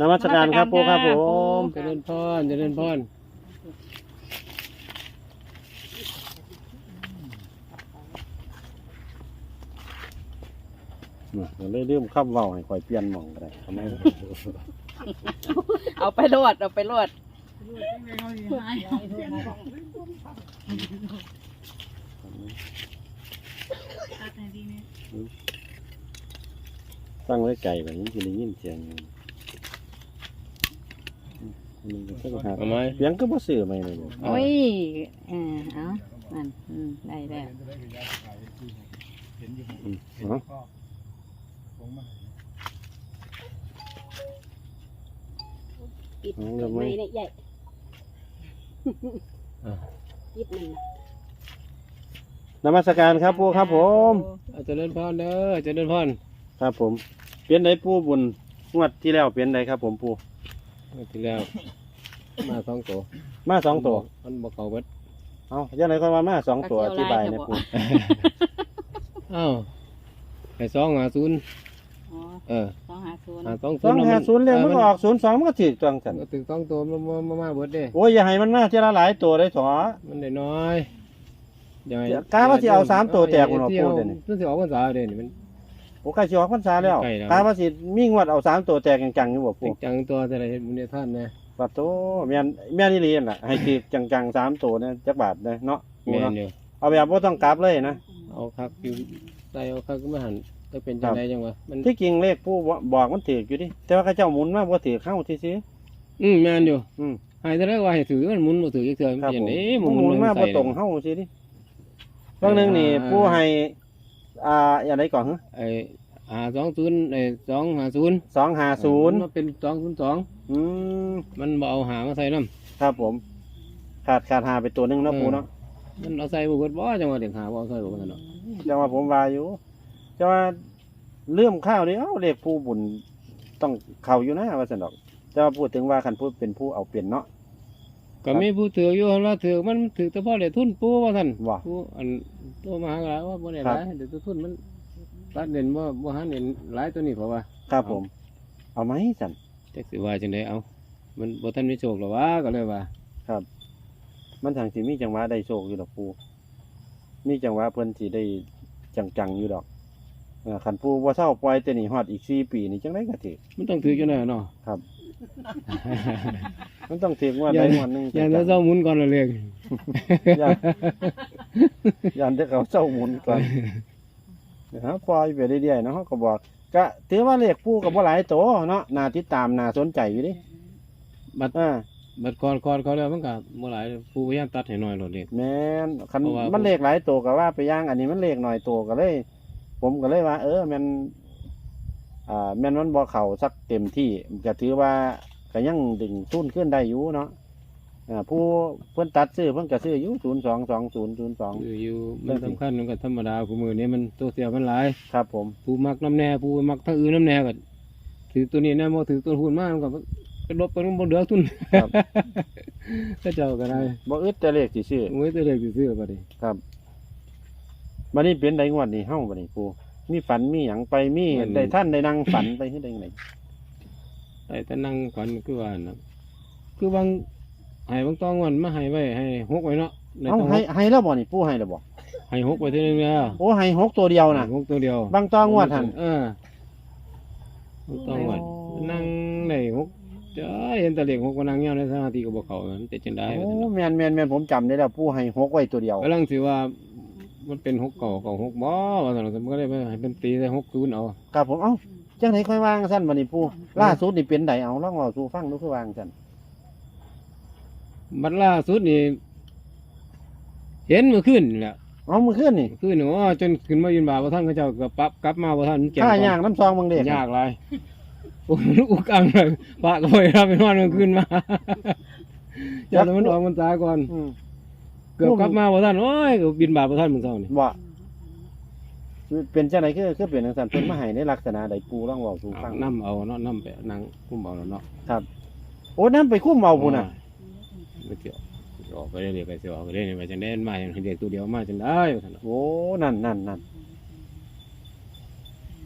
นมัสการครับปูครับผมเจริญพรเจริญพรเนี่ยเลยลืมคำเว้าให้คอยเปลี่ยนหม่องก็ได้ทำไมเอาไปรวดเอาไปรวด ตั้งไว้ไกลแบบนี้จะได้ยินเสียงอยู่มันก็ต้องหาเอาไหม เสียงก็บ่ซื้อไหมเลยเนี่ยโอ้ยเออเอานั่นอืมได้แล้วอืมเนาะปิดเอาไม่เรื่องไหมเนี่ยใหญ่อะยิบมันน่ะนมัสการครับปูครับผม เอาเจริญพรเด้อเจริญพร ครับผมเปลี่ยนไดปูบุญงวดที่แล้วเปลี่ยนไดครับ ผมปูเอาทีแล้ว มาสองตัวมาสองตัวมันบอกเขาเบิดเอายังไงค่อยว่ามาสองตัวอธิบายนะปูอ้าวไอ้สองหาศูนย์อ๋อเออสองหาศูนย์หาสองสองห้าศูนย์เลยมันก็ออกศูนย์สองมันก็ถือจังสันก็ถึงสองตัวมันมามามาเบิดเด้โอ้ยอย่าให้มันมาเท่าละหลายตัวได้สอมันได้น้อยเดี๋ยวให้กะว่าสิเอาสามตัวแตกมันออกที่พูเอาดเดี๋ยวนี้เพิ่งสิออกพรรษาเด่นมัน โอ้ใกล้สิออกพรรษาแล้วใกล้แล้วกาว่าสิมีงวดเอาสามตัวแตกจังๆอยู่บ่ปูจังๆตัวแต่ละเห็นบุญในท่านนะปัดโตแม่นแม่นอี่เรียนล่ะให้คือจังๆสามตัวเนี่ยจักบาทเลยเนาะปูแม่เนาะนอยู่เอาแบบบ่ต้องกลับเลยนะ เอาคักอยู่ใส่เอาคักก็มาหันจะเป็นจังไดจังวะมันที่จริงเลขผู้บอกมันถืออยู่ดิแต่ว่าเขาเจ้าหมุนมาบ่ถือเข้าที่ซื้อ อืมแม่นอยู่อืมให้แต่แรกว่าให้ถือมันหมุนบ่ถืออีกเทื่อมันครับเป็นผมเอ๊ะมันหมุนมาบ่ตรงเข้าสิดิบางหนึงนี่ผู้ให้ อ่าอย่างไรก่อนฮะไอ้หาสองศูนย์ไอ้สองหาศูนย์250มันเป็นสองศูนย์สองอืมมันบ่เอาหามาใส่น้ครับผม ขาดขาดหาไปตัวหนึงเนาะปูเนาะำมันเอาใส่บ่เบิดบ่จังว่าเด็กหาบ่เอาใส่บ่กันเนาะจังว่าผมว่าอยู่จังว่าเรื่องข้าวนี่เอ้าเลขผู้บุญต้องเข้าอยู่นะว่าซั่นดอกแต่ว่าพูดถึงว่าคันพูดเป็นผู้เอาเปลี่ยนเนาะ ก็มีผู้ถืออยู่ว่าถือมันถือแต่พอได้ทุนปูว่าซั่นว่าผู้อันตัวมหาหลายว่าบ่ได้คหรับลายเดี๋ยวตัวทุนมันตัดเด่นบ่บ่หันเด่นหลายตัวนี้เพราะว่าครับผม เอาไหมสันจักสิว่าจังไดเอา มันบ่ทันมีโชคหรอกว่าก็เลยว่ามันทางสิมีจังหวะได้โชคอยู่ดอกปูมีจังหวะเพิ่นสิได้จังๆอยู่ดอก เออคันปูว่าเศร้าปล่อยแต่นี่ฮอดอีกสี่ปีนี่จังไดก็ถือมันต้องถือจังไดเนาะมันต้องถือว่าอย่าได้งวดหนึงอย่างนั้นเจ้าหมุนก่อนละเรียกย่านย่านที่เขาเศร้าหมุนก่อนนะฮะปล่อยไปเรื่อยๆเนาะเขาก็บอกก็ถือว่าเลขปูก็บ่หลายโตเนาะน่าติดตามน่าสนใจอยู่ดิบัดอ่าบัดก่อนก่อนเขาแล้วมันก็บ่หลายผู้พยายามตัดให้น้อยลดเด็กแม่นคันเพราะว่ามัมันเลขหลายตัวก็ว่าไปย่างอันนี้มันเลขหน่อยตัวก็เลย ผมก็เลยว่า เออแมันอ่าแม่นมันบ่เข่าสักเต็มที่ก็ถือว่าก็ยังดึงทุนขึ้นได้อยู่เนาะอ่าผู้เพิ่นตัดซื้อเพิ่นก็ซื้ออยู่ศูนย์สองสองศูนย์ศูนย์สองคืออยู่มันสำคัญมันก็ธรรมดาผู้มือนี้มันตัวเสียมันหลายครับผม ผู้มักน้ำแน่ผู้มักทั้งอื่นน้ำแน่ก็ถือตัวนี้แน่บ่ถือตัวหุ้นมากมันก็ไปลบไปมันบ่เหลือทุนครับ ก็เจ้าก็ได้บ่อึดแต่เลขสิซื้อ มือตัวเด็กซื้อๆก็ดีครับ บัดนี้เป็นไดงวดนี้เฮาบัดนี้ปูมีฝันมีหยังไปมีได้ท่านได้นั่งฝันไปเฮ็ดได้ไงแต่แต่นั่งก่อนคือว่านะคือบางให้บางตองวันมาให้ไว้ให้หกไว้เนาะในเอ้าต้องหให้กให้แล้วบ่นี่ปูให้แล้วบ่ให้หกไว้ทีนึงแล้วโอ้ให้หกตัวเดียวน่ะหกตัวเดียวบางตองวดหั่นเออหกตองวันโอ้นั่งในหกจ้าเห็นแตะเล็กหกก็นั่งเงี้ยวในสมาธิก็บอกเขามันเป็นจังได้โอ้แมนแมนแมนผมจำได้แล้วผู้ให้หกไว้ตัวเดียวกำลังสิว่า มันเป็นหกเก่าเก่าหกบ่ว่าซั่นมันก็เลยไปให้เป็นตีได้หกศูนย์เอาครับผมเอ้าจังไหนค่อยวางสั้นบันนี้ผู้ล่าสุดนี่เป็นไดเอาลองเล่าสู่ฟังดูคือวางสั้นบัดล่าสุดนี่เห็นเมื่อคืนนี่แหละเอามือขึ้นนี่คืนนี่ว่าจนขึ้นมายืนบ่าบ่ท่านเขาเจ้าก็ปรับกลับมาบ่ท่านมันเก็บข้าก่อนย่างน้ำซองบางเด็กยากไรโอ้ยอุกอังเลยปะก็ไปรับไปนอนมันขึ้นมา อย่าแต่มันออกมันตายก่อน อืมเกือบกลับมาบ่ท่านโอ้ยก็บินบาปบ่ท่านมึงเศร้านี่บ่เป็นจังไหนคือคือเป็นจังสันเพิ่นมาให้ในลักษณะใดปูลองเล่าสู่ฟังน้ำเอาเนาะน้ำไปนั่งคุ้มเอาแล้วเนาะโอ้น้ำไปคุ้มเอาพุ่นน่ะไม่เกี่ยวออกไปเรื่อยๆไปเสียออกไปเรื่อยๆไปจังได้มาอย่างเด็กตัวเดียวมาจังได้ว่าซั่นเนาะโอ้นั่นนั่นนั่น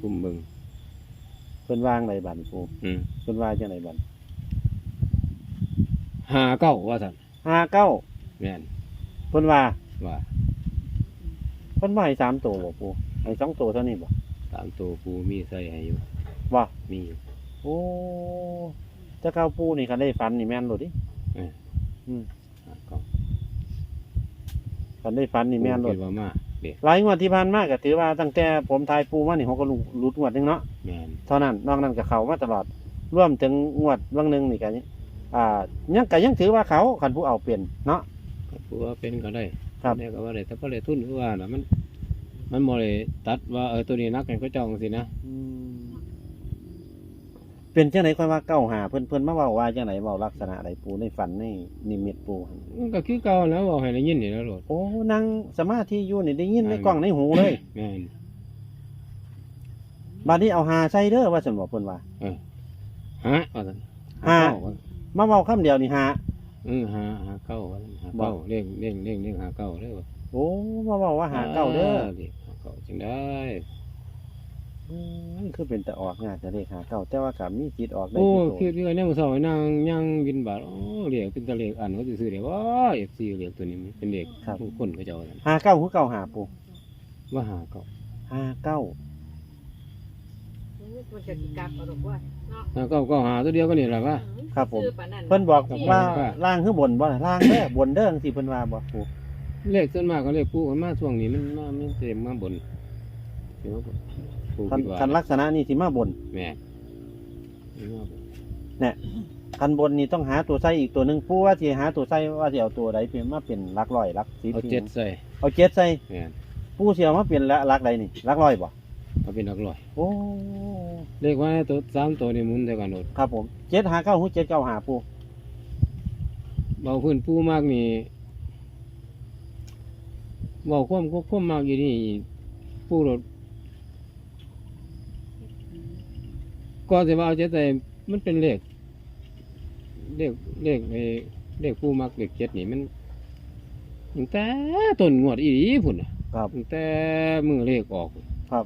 คุ้มเบิ่งเพิ่นวางในบันปูอืมเพิ่นว่าจังไดบันหาเก้าว่าสั่นห้าเก้าแม่นเพิ่นว่าว่าเพิ่นว่าให้สามตัวบ่ปูให้สองตัวเท่านี้บ่ตามตัวปูมีใส่ให้อยู่ว่า มีอยู่ โอ้ถ้าเก้าปูนี่คันได้ฝันนี่แม่นโลดดิเออ อืมหาเก้าคันได้ฝันนี่แม่นโลปูดคิดว่ามาเด็กหลายงวดที่ผ่านมาก็ถือว่าตั้งแต่ผมทายปูมานี่เขาก็หลุดงวดหนึงเนาะ แม่นเท่านั้นนอกนั้นก็เขามาตลอดร่วมถึงงวดบางหนึงนี่ก็อ่ายังก็ยังถือว่าเขาคันผู้เอาเปลี่ยนเนาะ ปูว่าเป็นก็ได้ครับได้ก็ว่าได้แต่ก็เลยทุนคือว่าน่ะมัน มันบ่ได้ตัดว่าเออตัวนี้นักกันก็จ้องสินะเป็นจังไหนค่อยว่าเก้าหาเพิ่นเพิ่นมาเว้าว่าจังไหนเว้าลักษณะใดปูในฝันในนิมิตปูหั่นมันก็คือเก่าแล้วบอกให้ได้ยินนี่แล้วโลด โอ้นั่งสมาธิอยู่นี่ได้ยินในกล้องในหูเลย แม่น บัดนี้เอาหาใส่เด้อว่าซั่นบอกเพิ่นว่าหาว่าซั่นหาเก้ว่มาเว้าคำเดียวนี่หา เออหาหาเก้าว่าซั่นหาบอกเก้าเร่งเร่งเร่งเร่งหาเก้าเด้อโอ้มาเว้าว่าหาเก้าเด้อเด็กหาเก้าจังได้อืมคือเป็นแต่ออกงานแต่เลขหาเก้าแต่ว่าก็มีจิตออกได้โอ้ทุกตัวคือคือเนี่ยมันสอยนางย่างบินบาทโอ้เรียกเป็นตะเลกอันเขาซื้อๆเดี๋ยวว่าเอฟซีเรียกตัวนี้มันเป็นเด็กผู้คนเขาเจ้านั่นหาเก้าคือเก้าหาปูว่าหาเก้าหาเก้า มันจะกลับเอาดอกว่าเนาะหาเก้าก็หาตัวเดียวก็นี่แหละว่า ครับผม ซื้อปานนั้นเพิ่นบอกครับว่าว่า ล่างคือบนบ่ล่ะล่างเด้อบนเด้อจังซี่เพิ่นว่าบ่ปูเลขส่วนมากก็เลขผู้คนมาช่วงนี้มันมาไม่เต็มมาบนเดี๋ยวผู้คันคิดว่าคันลักษณะนี้สิมาบนแม่นี่มาบนคันบนนี่ต้องหาตัวใส่อีกตัวหนึงปูว่าสิหาตัวใส่ว่าสิเอาตัวใดเป็นมาเป็นหลักร้อยหลักสิบเอาเจ็ดใส่เอาเจ็ดใส่แม่นปูสิเอามาเป็นหลักใดนี่หลักร้อยบ่ เอาเป็นหลักร้อยโอ้ เลขว่าตัวสามตัวนี่หมุนเท่ากันโดดครับผมเจ็ดหาเก้าหูเจ็ดเก้าหาปูเบาพื้นผู้มากนี่เบาความควบความมากอยู่นี่ผู้รถก็จะว่าเอาเจ็ดแต่มันเป็นเลขเลขเลขไอ้เลขผู้มักเลขเจ็ดนี่มันตั้งแต่ต้นงวดอีหลีพุ่นน่ะครับตั้งแต่มือเลขออกครับ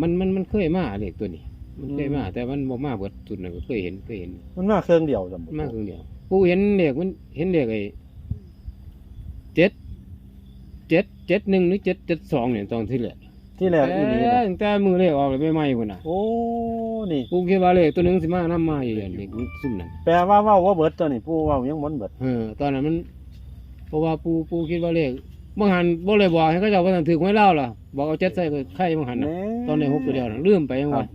มันมันมันเคยมาเลขตัวนี้ มันเคยมา แต่มันบ่มาเบิดสุดน่ะก็เคยเห็นเคยเห็นมันมาเครื่องเดียวสมบูรมากณ์คือเดียวผู้เห็นเลขมันเห็นเลขไอ้เจ็ดเจ็ดเจ็ดหนึ่งหรือเจ็ดเจ็ดสองเนี่ยตอนที่แหละที่แรกอีนี้แต่ตั้งแต่มือเลขออกเลยไม่ไหม้พุ่นน่ะโอ้นี่กูคิดว่าเลขตัวหนึงสิมาน้ำมาอยู่อย่างเลขมันซุ่มนั่นแปลว่าเว่าว่าเบิดตัวนี่ปูเว่ายังบ่เบิด เออตอนนั้นมัน เพราะว่าปูปูคิดว่าเลข บางหันบ่เลยบอกให้เขาเจ้าว่าถือไว้เล่าล่ะบอกเอาเจ็ดใส่ก็ไข่บางหันน่ะแหตอนในหกตัวเดียวน่ะลืมไปยังครัว่าบ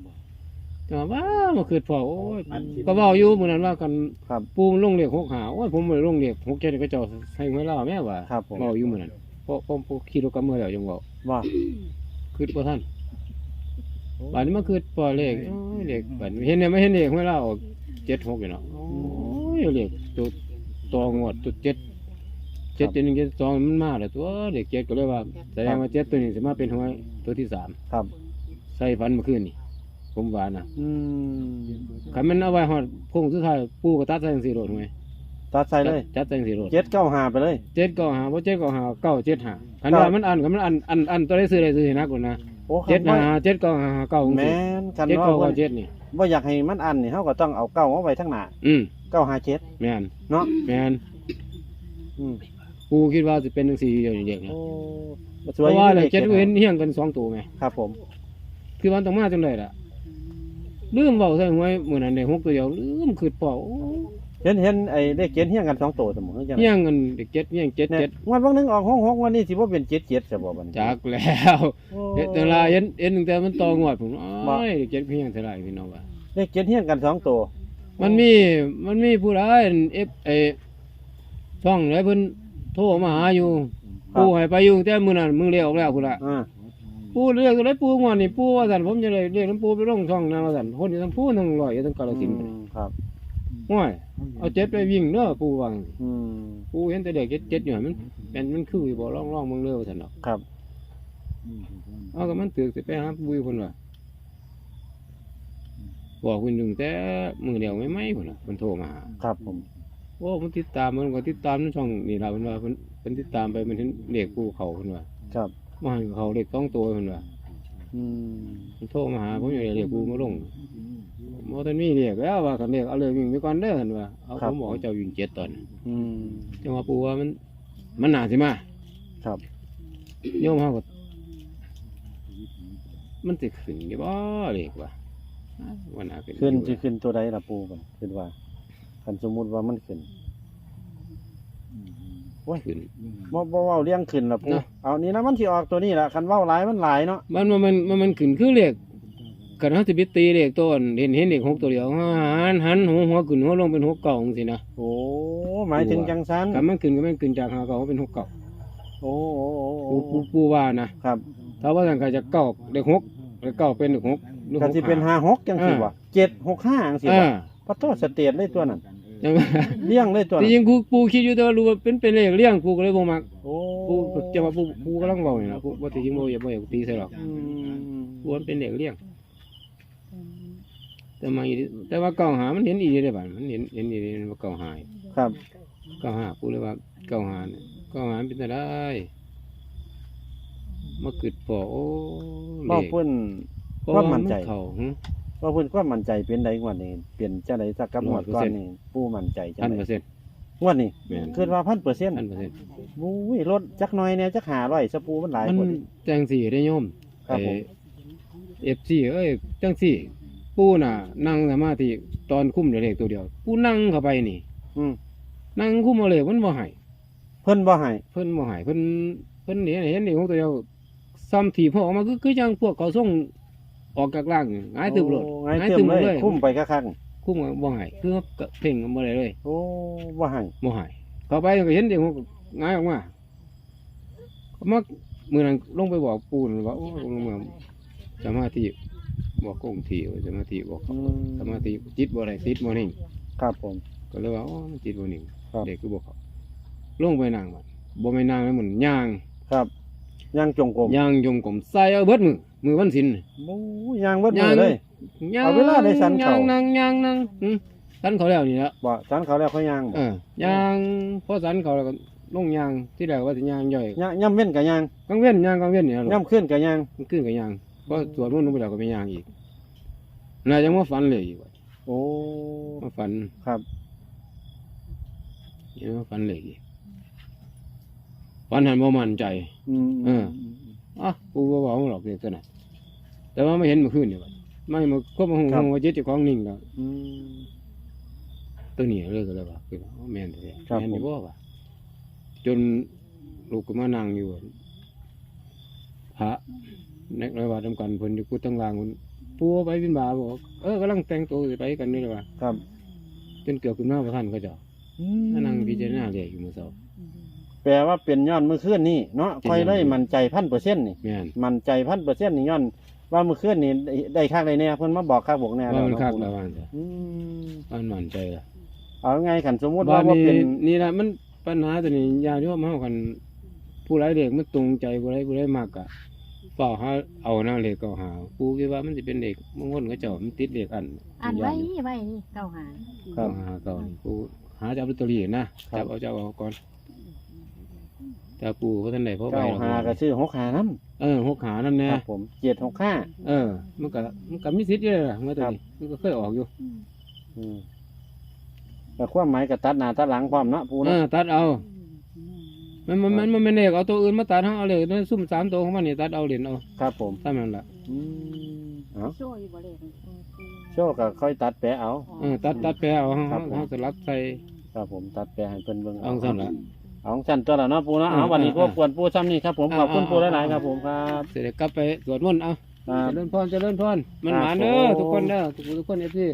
แต่ว่าว้ามาคืดพอโอ้ยก็เว้าอยู่มื้อนั้นว่ากันครับ ปูมันลงเลขหกหาโอ้ยผมบ่ได้ลงเลขหกเจ็ดก็เจ้าให้ไว้เล่าแม่ว่าครับผม เว้าอยู่มื้อนั้นเพราะผมผมขี่รถกลับเมื่อแล้วยังเว้าว่าคืดบ่ทันบัดนี้มาคืดพอเลขโอ้ยเลขบัดนี้เห็นเนี่ยไม่เห็นเลขไว้เล่าเจ็ดหกอยู่เนาะโอ้ยเลขตัวตัวงวดตัวเจ็ด เจ็ดเจ็ดหนึ่งเจ็ดสองมันมาแล้วตัวเลขเจ็ดก็เลยว่าแสดงว่าเจ็ดตัวนี้สิมาเป็นหวยตัวที่สามครับ ใส่ฟันเมื่อคืนนี่ ผมว่านะอืมคันมันเอาไว้หอดโค้งสุดท้ายปูก็ตัดใส่จังสี่โรดไงตัดใส่เลยจัดใส่จังสี่โรดเจ็ดเก้าหาไปเลย เจ็ดเก็หาเพราะเจ็ดเก็หาเก้าเจ็ดหาคันครับว่ามันอันกับมันอันอันอันตัวได้ซื้อได้ซื้อให้นักกว่านะโอ้เจ็ดคำหาว่าเจ็ดเก็หาเก้าแม่นคันเจ็ดว่าเก้าเพิ่เก้านเจ็ดนี่บ่อยากให้มันอันนี่เฮาก็ต้องเอาเก้าเอาไว้ทั้งหน้าอืมเก้าหาเจ็ดแม่นเนาะแม่นอืม ปูคิดว่าจะเป็นจังสี่เดียวนี่เด็กนะโอ้บ่สเพวยราะว่าอยู่เลยลขเจ็ดเว้นเฮี้ยงกันสองตัวไงครับผม คือวันต้องมาจังเลยล่ะลืมเบาใส่หวยมื้อนั้นได้หกตัวเดียวลืมคืดปอโอ้เห็นเห็นไอ้เลขเจ็ดเฮี้ยงกันสองตัวเสมอจังเฮี้ยงกันเด็กเจ็ดเฮี้ยงเจ็ดเนี่ยเจ็ดงวันบางนึงออกหกหกวันนี้สิบ่เป็นเจ็ดเจ็ดซะบ่บัดนี้จากแล้วโอ้เฮ็ดแต่ละเห็นเห็นตั้งแต่มันต่องวดผมบ่อ้ายเจ็ดเพียงเท่าไหร่พี่น้องว่าเลขเจ็ดเฮี้ยงกันสองตัวมันมีมันมีผู้ใดเอฟเอช่องไหนเพิ่น โทรมาหาอยู่ ครับ ปู่ให้ไปอยู่แต่มื้อนั้นมึงเรียกออกแล้วพุ่นล่ะอ่าปู่เรียกได้ปู่งวดนี่ปู่ว่าซั่นผมจะเลยเรียกน้ำปู่ไปลงช่องนั้นว่าซั่นคนอยู่ทั้งปู่ทั้งร้อยอยู่ทั้งกาฬสินธุ์อืมครับ ห้วยเอาเจ็ดไปวิ่งเด้อปู่ว่าอืมปู่เห็นแต่เด็กเจ็ดเจ็ดอยู่หั่นมันเป็นมันคืออยู่บ่ลองๆมึงเด้อว่าซั่นดอกครับ เอาก็มันตึกสิไปหาปู่เพิ่นว่าบอกเพิ่นถึงแต่มื้อเดียวไม่ไหมพุ่นน่ะเพิ่นโทรมาหาครับผม โอ้มันติดตามมันก็ติดตามในช่องนี่ล่ะเพิ่นว่าเพิ่นเพิ่นติดตามไปมันเห็นเลขภูเขาเพิ่นว่าครับว่าให้เขาเลขต้องตัวเพิ่นว่าออืมมันโทรมาหาผมอยู่เรียกปูมาลงหมอท่านมีเรียกแล้วว่าคันเรียกเอาเลยวิ่งไปก่อนเด้อเห็นว่าเอาผมบอกว่าเจ้าวิ่งเจ็ดตอนอืมจังว่าปูว่ามัน มันหนาสิมาครับโยมเขาก็มันสิขึ้นกี่บ่เรียกว่าวันหนาขึ้นขึ้นอยู่จะขึ้นตัวใดล่ะปูกันขึ้นว่า คันสมมุติว่ามันขึ้นขึ้น บ่บ่เว้าเลี้ยงขึ้นล่ะปูเนาะ เอานี่นะมันสิออกตัวนี้ล่ะคันเว้าหลายมันหลายเนาะมันมันมันมันมันขึ้นคือเรียกกันเขาจะไปตีเรียกต้นเห็นเห็นเด็กหกตัวเดียวหันหันหัวหัวขึ้นหัวลงเป็นหกเก่าสินะโอ้หมายถึงจังซันกันมันขึ้นก็มันขึ้นจากหาเก่าเป็นหกเก่าโอ้โอ้โอ้ปูโอ้ปูปูว่านะ ครับถ้าว่าสั่งก็จะเก่าเด็กหกเด็กเก่าเป็นเด็กหกหรือหก็กสิเป็นห้า56จังซี่บ่7 6 5จังซี่อ่าบ่ปะโตสเตทเลยตัวนั้น จังว่าเลี้ยงเลยตัวที่นั้นจริงปูปูคิดอยู่แต่ว่ารู้ว่าเป็นเป็นเลขเลี้ยงปูก็เลยบ่มักโอ้ปูจะว่าปูปูกำลังเว้านี่ล่ะปูบ่ที่จริงบ่อยากบ่อยากตีใส่หรอกอืมปูมันเป็นเลขเลี้ยง แต่มาอีกแต่ว่าเก่าหามันเห็นอีกได้บ่มันเห็นเห็นอีกได้ว่าเก่าหาครับ เก่าหาปูเลยว่าเก่าหาเนี่ยเก่าหาเป็นจังได๋มาคิดพอโอ้เลบ่ขเพิ่น เพระความมั่นใจ เข้าหึ บ่เพิ่นความมั่นใจเป็นใดงวดนี้เปลี่ยนจังได๋สักกับงวดก่อนนี่ปูมั่นใจจังได๋1,000%งวดนี้แม่นคิดว่า1,000% 1,000%บุ้ยรถจักหน่อยเนี่ยจัก500สปูมันหลายมันกว่าจังสี่ได้โยมครับผม เอฟซีเอ้ยจังสี่ ปูน่ะ นั่งสมาธิตอนคุ้มเลขตัวเดียว ปูนั่งเข้าไปนี่ อืมนั่งคุ้มเอาเลยมันบ่ใหายเพิ่นบ่ให้เพิ่นบ่ใหายเพิ่นเพิ่นเห็นเห็นเด็กของตัวเดียวซ้ำถีบพอออกมาคือคือจังพวกเขาส่ง ออกจากล่างนี่หงายตึบโลดโอ้หงายตึมเลย คุ้มไปคักคุ้มบ่ใหายคือก็เพ่งบ่ได้เลยๆโอ้บ่ให้บ่ใหายเข้าไปก็เห็นเด็กของหงายออกมาก็มามื้อนั้นลงไปบอกปูนว่าโอ้ลงมาสมาธิบอกกงทีว่าสมาธิบอกอืมสมาธิจิตบ่ได้ติดบ่นิ่งครับผมก็เลยว่าอ๋อมันจิตบ่นิ่งครับเด็กคือบ่เขาลงไปนั่งบัดบ่แม่นนั่งแล้วเหมือนย่างครับ ย่างจงกรมย่างยงกลมใส่เอาเบิดมือมือวันศิลป์โอ้ย่างเบิดมืย่าองเลย ย่างเอาเวลาได้สันเขา ย่างนั่งย่างนั่งอืมสันเขาแล้วนี่ละบ่สันเขาแล้วเขาย่างบ่เออย่างพอสันเขาแล้วก็ลงย่างที่แรกว่าสิย่างย่อยย่างย่ำเว้นก็ย่างกลางเว้นย่างกลางเว้นนี่ล่ะย่ำขึ้นก็ย่างมันขึ้นก็ย่างพอสวดมนต์ลงไปแล้วก็ไปย่างอีกน่าจะมาฝันเลยอีกว่ะโอ้มาฝันครับยังมาฝันเลยอีก ฝันหันบ่มั่นใจ อืมเออ อะกูก็บอกมึงหรอกเด็กตัวน่ะแต่ว่าไม่เห็นเมื่อคืนเนี่ยบัดไม่มาควบมาหงว่าเจ็ดเจ้าของนิ่งแล้วอืม ตัวนี้เลยก็เลยว่าคืออ๋อแม่นแท้ครับแม่นผมอยู่บ่วะจนลูกก็มานั่งอยู่พระในระหว่างทำกันเพิ่นอยู่กูตั้งลางคนปูไปบินบาบอกเออกำลังแต่งตัวสิไปกันนี่เลยว่าครับจนเกือบขึ้นมาพระท่านเขาเจ้ามานั่งพิจารณาเรียกอยู่มื้อเช้า แปลว่าเป็นย้อนเมื่อคืนนี่เนาะเป็นค่อยได้ย้อนมั่นใจพันเปอร์เซ็นต์นี่ แม่นมั่นใจพันเปอร์เซ็นต์นี่ย้อน ว่าเมื่อคืนนี่ได้ได้คักได้แน่เพิ่นมาบอกคักบอกแน่ว่ามันเนาะคักปู่แล้วว่าจ้ะอืมว่ามันมั่นใจละเอาไงขันสมมุติบ้าว่านว่านี้เป็นนี่แหละมันปัญหาตัวนี้ยาวที่ว่ามาเฮากัน ผู้ไรเด็กมันตรงใจผู้ไรผู้ไรมากอะเปล่าหาเอาหน้าเล็กก็หาปูคิดว่ามันจะเป็นเด็กมงคลก็เจ้ามันติดเด็กอันอันไว้ไว้นี่เก้าหาครับหาเก่านี่ปูหาจับลอตเตอรี่นะครับ จับเอาเจ้าเอาก่อน แต่ปูเพราะท่านใดเพราะไปเก้าหรอกหาก็ซื้อหกหาน้เออหกหานั่นำแน่ครับผมเจ็ดหกห้า เออ มันก็มันก็มีสิทธิ์อยู่เลยล่ะเมื่อตัวนี้มันก็เคยออกอยู่อืมแต่ความหมายกับตัดหน้าตัดหลังความเนาะปูเอเนาะอตัดเอา มันมันมันมันไม่เด็กเอาตัวอื่นมาตัดเอาเอาเลยนั่นซุ่มสามตัวของมันนี่ตัดเอาเหรียญเอาครับผมตามนั้นละอืมเอาโซ่อยู่บ่เลยโชคก็ค่อยตัดแปะเอา เออตัดตัดแปลเอาครับผม เขาสลับใส่ครับผมตัดแปะให้เพิ่นเบิ่งเอาสั่นละเอา ของสั่นตัวละเนาะปูเนาะเอาอ่าวันนี้พวกอ่าควรปูซ้ำนี่ครับผมอ่าขอบคุณอ่าปูหลายๆครับผมครับเสร็จแล้วกลับไปสวดมนต์เอาครับเจริญพรเจริญพรมันครับหมานเด้อผมทุกคนเด้อทุกทุกคนเอฟซีอ